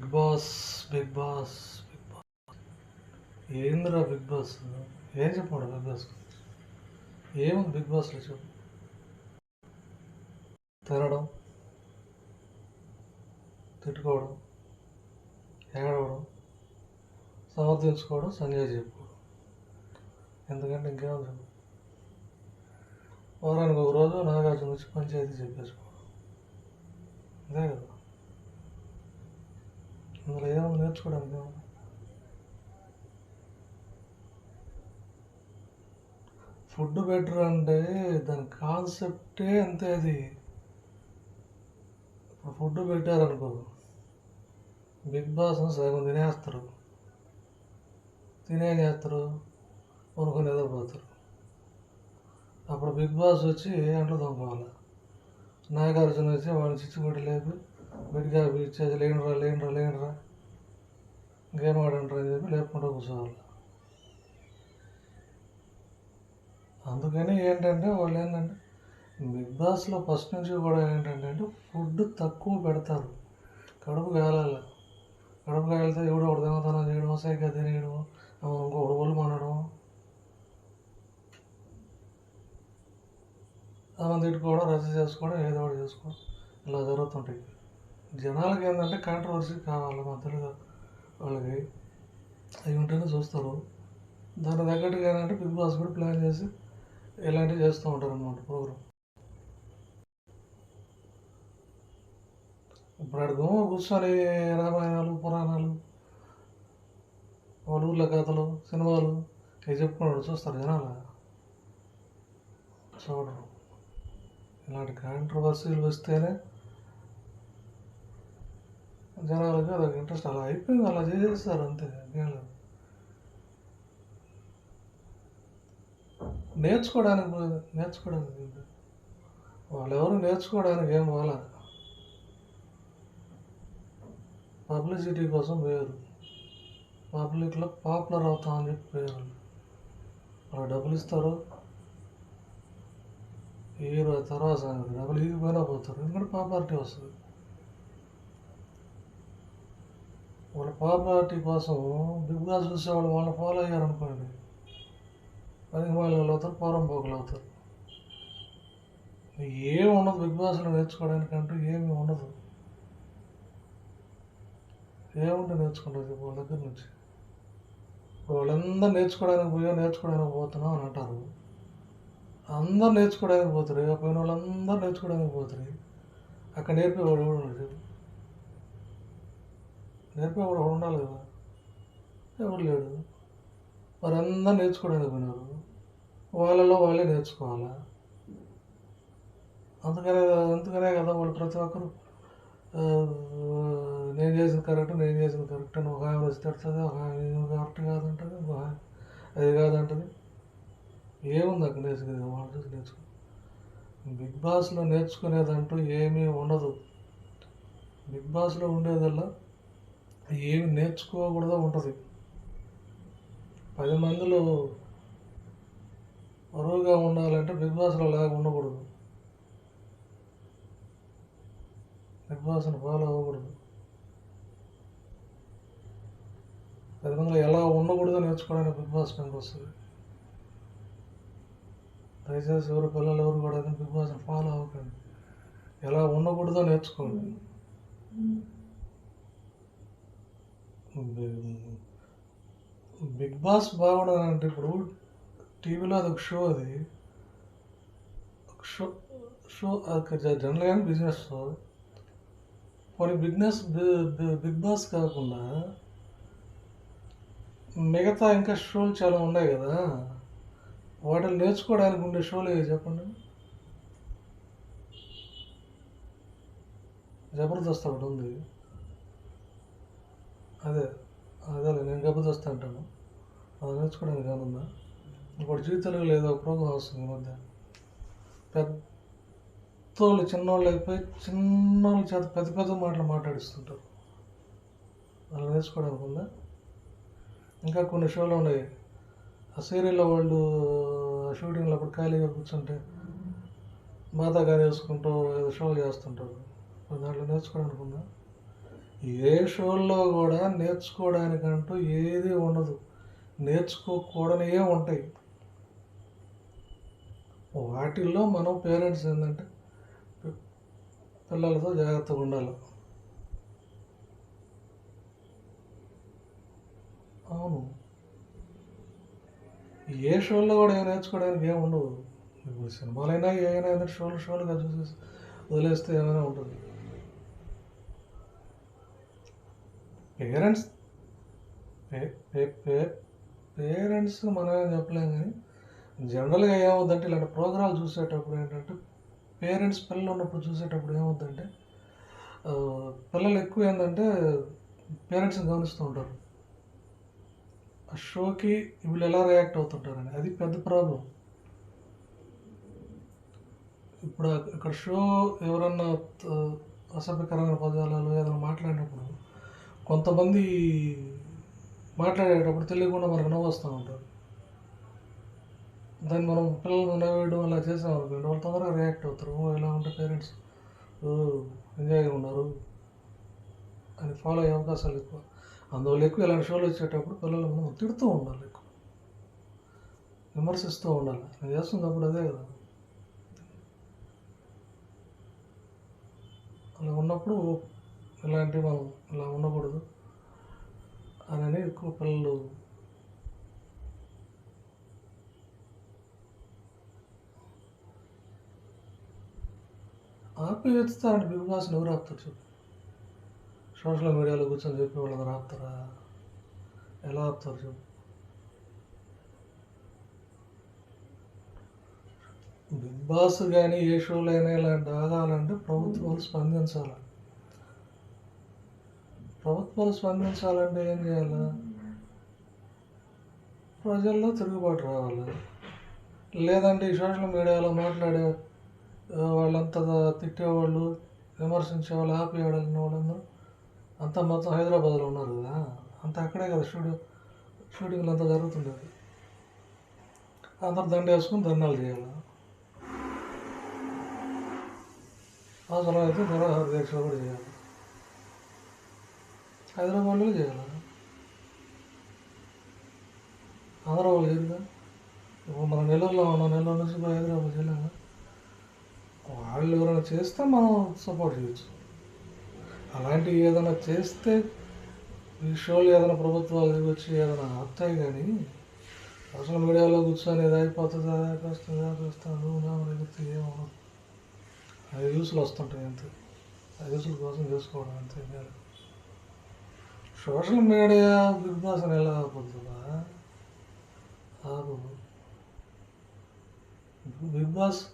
Bigg Boss Bigg Boss Bigg Boss. ఏందిరా Bigg Boss? ఏం చెప్పాడు బిగ్ బాస్? ఏముంది బిగ్ బాస్లో చెప్పు. తినడం తిట్టుకోవడం ఏడవడం సమర్థించుకోవడం సంజయ్ చెప్పుకోవడం ఎందుకంటే ఇంకేమో చెప్పు. వారానికి ఒక రోజు నాగార్జున వచ్చి పంచాయతీ చెప్పేసుకోవడం. అంతే కదా? అందులో ఏముంది నేర్చుకోవడానికి ఫుడ్ బెటర్ అంటే దాని కాన్సెప్టే అంతే అది. ఇప్పుడు ఫుడ్ పెట్టారనుకో బిగ్ బాస్ సగం తినేస్తారు. తినేం చేస్తారు? కొనుక్కొని నిద్రపోతారు అప్పుడు బిగ్ బాస్ వచ్చి అంట్లు తోముకోవాలి? నాగార్జున వచ్చి వాడిని చిచ్చుబడి లేపి బిడ్గా పిలిచేది లేనురా లేనురా లేనురా గేమ్ ఆడంటారా అని చెప్పి లేకుండా కూర్చోవాలి. అందుకని ఏంటంటే వాళ్ళు ఏంటంటే బిగ్ బాస్లో ఫస్ట్ నుంచి కూడా ఏంటంటే ఫుడ్ తక్కువ పెడతారు. కడుపు కాలాలి కడుపు కాలితే ఎవడో ఒకటి చేయడం సైకిల్ తినేయడం ఇంకొకటి ఒళ్ళు మనడం అలా తిట్టుకోవడం రద్దు చేసుకోవడం ఏదో ఒకటి చేసుకోవడం ఇలా జరుగుతుంటాయి. జనాలకి ఏంటంటే కాంట్రవర్సీ కావాలి మా తెలుగు వాళ్ళకి అవి ఉంటేనే చూస్తారు. దాని తగ్గట్టుగా ఏంటంటే బిగ్ బాస్ కూడా ప్లాన్ చేసి ఇలాంటివి చేస్తూ ఉంటారు అనమాట ప్రోగ్రామ్ ఇప్పుడు ఆడ కూర్చొని రామాయణాలు పురాణాలు వాళ్ళ ఊళ్ళ కథలు సినిమాలు ఇవి చెప్పుకున్నాడు చూస్తారు జనాలు. చూడరు. ఇలాంటి కాంట్రవర్సీలు వస్తేనే జనాలకి అదొక ఇంట్రెస్ట్ అలా అయిపోయింది అలా చేసేస్తారు అంతే ఏం లేదు. నేర్చుకోవడానికి నేర్చుకోవడానికి వాళ్ళెవరు వాళ్ళు ఎవరు నేర్చుకోవడానికి ఏం పోలా పబ్లిసిటీ కోసం వేరు పబ్లిక్లో పాపులర్ అవుతామని చెప్పి పోయారు. వాళ్ళు డబ్బులు ఇస్తారు. హీరో తర్వాత డబ్బులు ఇగిపోయినా పోతారు ఎందుకంటే పాపులారిటీ వస్తుంది. వాళ్ళ పాపులారిటీ కోసం బిగ్ బాస్ చూసేవాళ్ళు వాళ్ళని ఫాలో అయ్యారనుకోండి. పనికి వాళ్ళు అవుతారు పూర్వం పోకలు అవుతారు. ఏమి ఉండదు బిగ్ బాస్లో నేర్చుకోవడానికి అంటూ ఏమి ఉండదు. ఏముంటే నేర్చుకుంటారు వాళ్ళ దగ్గర నుంచి. వాళ్ళందరూ నేర్చుకోవడానికి పోయా నేర్చుకోవడానికి పోతున్నాం అని అంటారు. అందరు నేర్చుకోవడానికి పోతారు ఇక పోయిన వాళ్ళందరూ నేర్చుకోవడానికి పోతారు అక్కడ నేర్పేవాడు ఎవడు చెప్పు? నేర్పే కూడా ఉండాలి కదా? ఎవరు లేడు మరి అందరు నేర్చుకోవడానికి పోయినారు. వాళ్ళలో వాళ్ళే నేర్చుకోవాలా? అందుకనే అందుకనే కదా వాళ్ళు ప్రతి ఒక్కరు నేను చేసిన కరెక్ట్ నేను చేసిన కరెక్ట్ అని ఒక ఆయన వచ్చి తిడుతుంది ఒక ఆయన కరెక్ట్ కాదంటుంది ఒక అది కాదంటుంది. ఏముంది అక్కడ నేర్చుకునేది? వాళ్ళు చూసి నేర్చుకో. బిగ్ బాస్లో నేర్చుకునేదంటూ ఏమీ ఉండదు. బిగ్ బాస్లో ఉండేదల్లా ఏమి నేర్చుకోకూడదు ఉంటుంది. పది మందిలో బరువుగా ఉండాలంటే బిగ్ బాస్లో లాగా ఉండకూడదు. బిగ్ బాస్ని ఫాలో అవ్వకూడదు. పది మందిలో ఎలా ఉండకూడదో నేర్చుకోవడానికి బిగ్ బాస్ పనికి వస్తుంది. దయచేసి ఎవరు పిల్లలు ఎవరు కూడా బిగ్ బాస్ని ఫాలో అవ్వకండి. ఎలా ఉండకూడదో నేర్చుకోండి. బిగ్ బాస్ బాగుండదు అంటే ఇప్పుడు టీవీలో అది ఒక షో అది. ఒక షో షో అది జనరల్గా బిజినెస్ షో. కొన్ని బిజినెస్ బిగ్ బాస్ కాకుండా మిగతా ఇంకా షోలు చాలా ఉన్నాయి కదా. వాటిని నేర్చుకోవడానికి ఉండే షోలు ఏవి చెప్పండి? జబర్దస్త్ ఒకటి ఉంది. అదే అదే నేను జబర్దస్త్ అంటాను. అది నేర్చుకోవడానికి కానుందా ఇప్పుడు జీవితంలో తెలుగులో ఏదో వస్తుంది ఈ మధ్య. పెద్దోళ్ళు చిన్నోళ్ళు అయిపోయి చిన్నోళ్ళ చేత పెద్ద పెద్ద మాటలు మాట్లాడిస్తుంటారు. అలా నేర్చుకోవడానికి ఉందా? ఇంకా కొన్ని షోలు ఉన్నాయి. ఆ సీరియల్లో వాళ్ళు షూటింగ్లో అప్పుడు ఖాళీగా కూర్చుంటే బాధాగా వేసుకుంటూ ఏదో షోలు చేస్తుంటారు. దాంట్లో నేర్చుకోవడానికి ఉందా? ఏ షోల్లో కూడా నేర్చుకోవడానికంటూ ఏది ఉండదు. నేర్చుకోకూడనే ఉంటాయి. వాటిల్లో మనం పేరెంట్స్ ఏంటంటే పిల్లలతో జాగ్రత్తగా ఉండాలి. అవును. ఏ షోల్లో కూడా ఏం నేర్చుకోవడానికి ఏమి ఉండవు. ఇప్పుడు సినిమాలైనా ఏమైనా ఏదైనా షోలు షోలుగా చూసేసి వదిలేస్తే ఏమైనా ఉంటుంది. పేరెంట్స్ పేరెంట్స్ మనం ఏం చెప్పలేం కానీ జనరల్గా ఏమవుద్దంటే ఇలాంటి ప్రోగ్రాలు చూసేటప్పుడు ఏంటంటే పేరెంట్స్ పిల్లలు ఉన్నప్పుడు చూసేటప్పుడు ఏమవుద్దంటే పిల్లలు ఎక్కువ ఏంటంటే పేరెంట్స్ని గమనిస్తూ ఉంటారు. ఆ షోకి వీళ్ళు ఎలా రియాక్ట్ అవుతుంటారని అది పెద్ద ప్రాబ్లం ఇప్పుడు అక్కడ షో ఎవరన్నా అసభ్యకరమైన పదాలలో ఏదైనా మాట్లాడినప్పుడు కొంతమంది మాట్లాడేటప్పుడు తెలియకుండా మనకు నవ్వు వస్తూ ఉంటారు. దాన్ని మనం పిల్లలు నవ్వేయడం అలా చేసాం అనుకోండి వాళ్ళు తొందరగా రియాక్ట్ అవుతారు. ఓ ఇలా ఉంటే పేరెంట్స్ ఎంజాయ్గా ఉన్నారు అని ఫాలో అయ్యే అవకాశాలు ఎక్కువ. అందువల్ల ఎక్కువ ఇలాంటి షోలు వచ్చేటప్పుడు పిల్లలు మనం తిడుతూ ఉండాలి ఎక్కువ. విమర్శిస్తూ ఉండాలి. నేను చేస్తున్నప్పుడు అదే కదా. అలా ఉన్నప్పుడు ఇలాంటివి మనం ఇలా ఉండకూడదు. అని ఎక్కువ పిల్లలు ఆపి అంటే బిగ్ బాస్ని ఎవరు ఆపుతారు చెప్పు? సోషల్ మీడియాలో కూర్చొని చెప్పి వాళ్ళందరూ ఆపుతారా? ఎలా ఆపుతారు చెప్పు? బిగ్ బాస్ కానీ ఏ షోలో అయినా ఇలాంటి ఆగాలంటే ప్రభుత్వాలు స్పందించాలి. ప్రభుత్వాలు స్పందించాలంటే ఏం చేయాలి? ప్రజల్లో తిరుగుబాటు రావాలి. లేదంటే ఈ సోషల్ మీడియాలో మాట్లాడే వాళ్ళంతా తిట్టేవాళ్ళు విమర్శించేవాళ్ళు ఆపేవాళ్ళు వాళ్ళందరూ అంతా మొత్తం హైదరాబాద్లో ఉన్నారు కదా? అంతా అక్కడే కదా స్టూడియో షూటింగ్లు అంతా జరుగుతుండేది. అందరు దండ వేసుకుని దండాలు చేయాలి. అవసరం అయితే నిరాహార కూడా చేయాలి. హైదరాబాద్లో చేయాలి? ఆంధ్రాబాద్ వాళ్ళు చేయరుగా ఇప్పుడు మన నెల్లూరులో ఉన్నాం నెల్లూరు నుంచి హైదరాబాద్ చేయలేము వాళ్ళు ఎవరైనా చేస్తే మనం సపోర్ట్ చేయొచ్చు. అలాంటివి ఏదైనా చేస్తే ఈ షోలు ఏదైనా ప్రభుత్వాలు వచ్చి ఏదైనా ఆపుతాయి కానీ సోషల్ మీడియాలో కూర్చొని ఇది అయిపోతుంది అది అయిపోతుంది అది వస్తుంది ఎగిరితే ఏమో. అది యూస్లు వస్తుంటాయి అంతే. ఆ యూస్ల కోసం చేసుకోవడం అంతే. సోషల్ మీడియా బిగ్ బాస్ అని ఎలా ఆపుతుందా? ఆపు. బిగ్ బాస్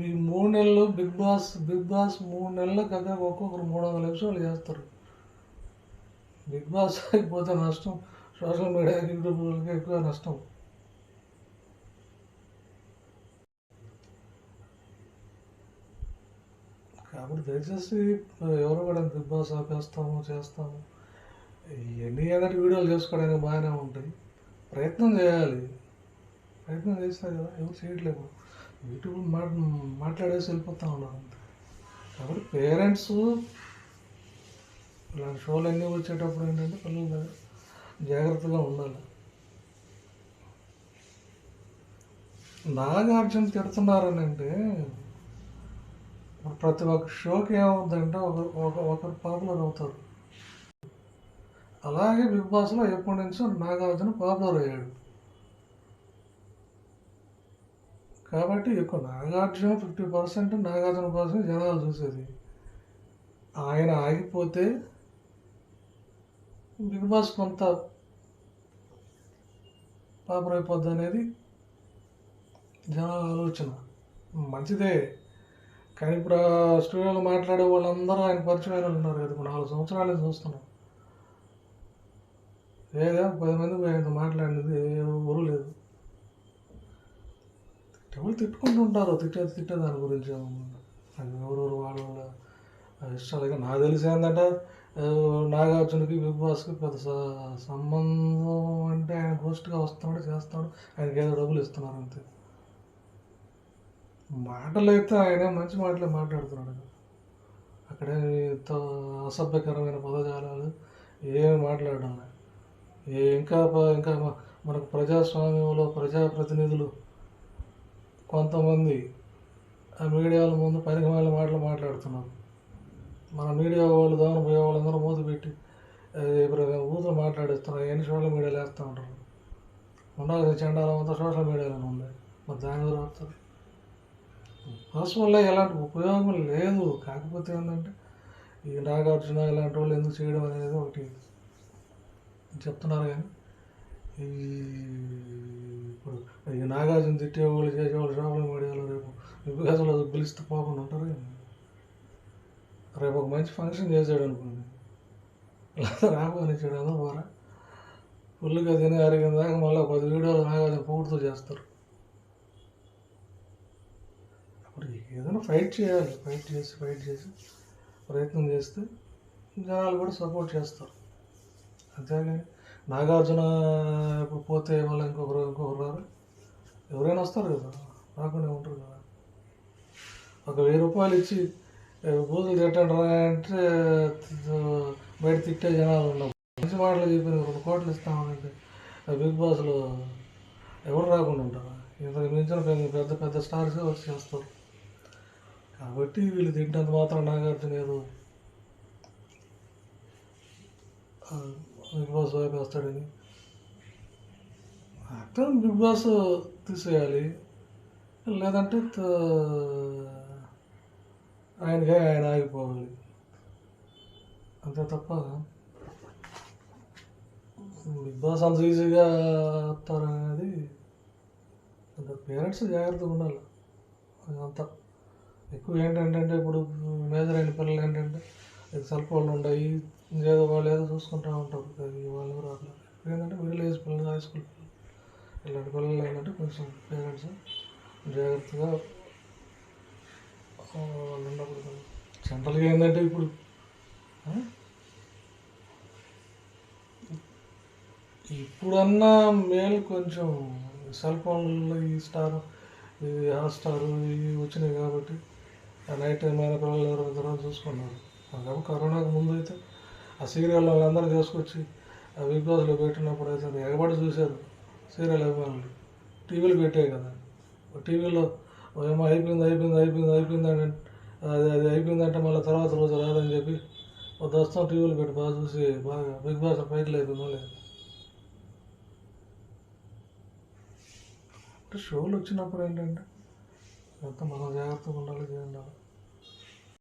ఈ మూడు నెలలు బిగ్ బాస్ బిగ్ బాస్ మూడు నెలలు కదా ఒక్కొక్కరు మూడు వందల ఎపిసోడ్లు చేస్తారు. బిగ్ బాస్ అయిపోతే నష్టం సోషల్ మీడియాకి యూట్యూబ్లకి ఎక్కువ నష్టం. కాబట్టి దయచేసి ఎవరు కూడా బిగ్ బాస్ ఆపేస్తాము చేస్తాము ఎన్ని ఏదంటే వీడియోలు చేసుకోవడానికి బాగానే ఉంటాయి. ప్రయత్నం చేయాలి. ప్రయత్నం చేస్తారు కదా ఎవరు చేయట్లేదు యూట్యూబ్ మా మాట్లాడేసి వెళ్ళిపోతా ఉన్నారు కాబట్టి పేరెంట్స్ ఇలాంటి షోలు అన్నీ వచ్చేటప్పుడు ఏంటంటే పిల్లల దగ్గర జాగ్రత్తగా ఉండాలి. నాగార్జున తిడుతున్నారని అంటే ఇప్పుడు ప్రతి ఒక్క షోకి ఏముందంటే ఒక ఒక ఒకరు పాపులర్ అవుతారు. అలాగే బిగ్ బాస్లో ఎప్పటి నుంచో నాగార్జున పాపులర్ అయ్యాడు. కాబట్టి ఎక్కువ నాగార్జున ఫిఫ్టీ పర్సెంట్ నాగార్జున కోసం జనాలు చూసేది. ఆయన ఆగిపోతే బిగ్ బాస్ కొంత పాపర్ అయిపోద్ది అనేది జనాల ఆలోచన. మంచిదే. కానీ ఇప్పుడు ఆ స్టూడియోలో మాట్లాడే వాళ్ళందరూ ఆయన పరిచయం ఉన్నారు కదా. ఇప్పుడు నాలుగు సంవత్సరాలు చూస్తున్నాం. ఏదో పది మంది ఆయనతో మాట్లాడినది ఎవరు లేదు. ఎవరు తిట్టుకుంటుంటారు తిట్టేది తిట్టే దాని గురించి ఎవరెవరు వాళ్ళ ఇష్టాలుగా ఇష్టాలు ఇక నాకు తెలిసి ఏంటంటే నాగార్జునకి బిగ్ బాస్కి పెద్ద స- సంబంధం అంటే ఆయన హోస్ట్గా వస్తున్నాడు చేస్తాడు ఆయనకి ఏదో డబ్బులు ఇస్తున్నారు అంతే. మాటలు అయితే ఆయన మంచి మాటలే మాట్లాడుతున్నాడు. అక్కడే అసభ్యకరమైన పదజాలాలు ఏమి మాట్లాడడం ఏ ఇంకా ప- ఇంకా మనకు ప్రజాస్వామ్యంలో ప్రజాప్రతినిధులు కొంతమంది ఆ మీడియాల ముందు పనికి మాటలు మాట్లాడుతున్నారు. మన మీడియా వాళ్ళు దాని పోయే వాళ్ళందరూ మూత పెట్టి ఊతులు మాట్లాడేస్తున్నారు. ఎన్ని సోషల్ మీడియాలో వేస్తూ ఉంటారు? ఉండాల్సిన చండాలం అంతా సోషల్ మీడియాలో ఉంది మరి దాని వస్తారు వస్తారు వల్ల ఎలాంటి ఉపయోగం లేదు. కాకపోతే ఏంటంటే ఈ నాగార్జున ఇలాంటి వాళ్ళు ఎందుకు చేయడం అనేది ఒకటి చెప్తున్నారు కానీ ఈ ఇప్పుడు ఈ నాగార్జున తిట్టేవాళ్ళు చేసేవాళ్ళు సోషల్ మీడియాలో రేపు విభాసంలో పిలిస్తే పోకుండా ఉంటారు రేపు ఒక మంచి ఫంక్షన్ చేసాడు అనుకోండి. రాబోనిచ్చాడు అందరూ పోరా. ఫుల్గా తిని అరిగిన దాకా మళ్ళీ పది వీడియోలు నాగార్జున పొగుడుతూ చేస్తారు అప్పుడు ఏదైనా ఫైట్ చేయాలి. ఫైట్ చేసి ఫైట్ చేసి ప్రయత్నం చేస్తే జనాలు కూడా సపోర్ట్ చేస్తారు. అంతేగాని నాగార్జున ఇప్పుడు పోతే మళ్ళీ ఇంకొకరు ఇంకొకరు రారు. ఎవరైనా వస్తారు కదా రాకుండా ఉంటారు కదా. ఒక వెయ్యి రూపాయలు ఇచ్చి బూతులు తిట్టండి రా అంటే బయట తిట్టే జనాలు ఉండవు. మంచి మాటలు చెప్పిన రెండు కోట్లు ఇస్తామనంటే. బిగ్ బాస్లో ఎవరు రాకుండా ఉంటారు? ఇంతకు మించిన పెద్ద పెద్ద స్టార్స్ వచ్చి చేస్తారు. కాబట్టి వీళ్ళు తింటంత మాత్రం నాగార్జున ఏదో బిగ్ బాస్ వైపు వస్తాడని. అక్కడ బిగ్ బాస్ తీసేయాలి. లేదంటే ఆయనకే ఆయన ఆగిపోవాలి. అంతే తప్ప బిగ్ బాస్ అంత ఈజీగా వస్తారనేది పేరెంట్స్ జాగ్రత్తగా ఉండాలి. అదంతా. ఎక్కువ ఏంటంటే ఇప్పుడు మేజర్ అయిన పిల్లలు ఏంటంటే సెల్ ఫోన్లు ఉండవు ఏదో వాళ్ళు ఏదో చూసుకుంటూ ఉంటారు. వాళ్ళు ఎవరు రావట్లేదు ఏంటంటే మిడిల్ ఏజ్ పిల్లలు హై స్కూల్ పిల్లలు ఇలాంటి పిల్లలు ఏంటంటే కొంచెం పేరెంట్స్ జాగ్రత్తగా వాళ్ళు ఉండకూడదు. జనరల్గా ఏంటంటే ఇప్పుడు ఇప్పుడన్నా మేలు కొంచెం సెల్ ఫోన్లో ఈ స్టార్ ఈ హాట్ స్టార్ ఇవి వచ్చినాయి కాబట్టి నైట్ టైం అయిన పిల్లలు తర్వాత ఇద్దరు చూసుకున్నారు. కాబట్టి కరోనాకు ముందు అయితే ఆ సీరియల్ వాళ్ళందరూ తీసుకొచ్చి ఆ బిగ్ బాస్లో పెట్టినప్పుడు అయితే ఎగబడి చూశారు. సీరియల్ అభిమానులు. టీవీలు పెట్టాయి కదా. టీవీలో ఏమో అయిపోయింది అయిపోయింది అయిపోయింది అయిపోయింది అని అది అది అయిపోయిందంటే మళ్ళీ తర్వాత రోజు రాదని చెప్పి ఒక దస్తం టీవీలు పెట్టి బాగా చూసి బాగా బిగ్ బాస్ పైకి లేదు మళ్ళీ. అంటే షోలు వచ్చినప్పుడు ఏంటంటే మొత్తం మనం జాగ్రత్తగా ఉండాలి చేయాలి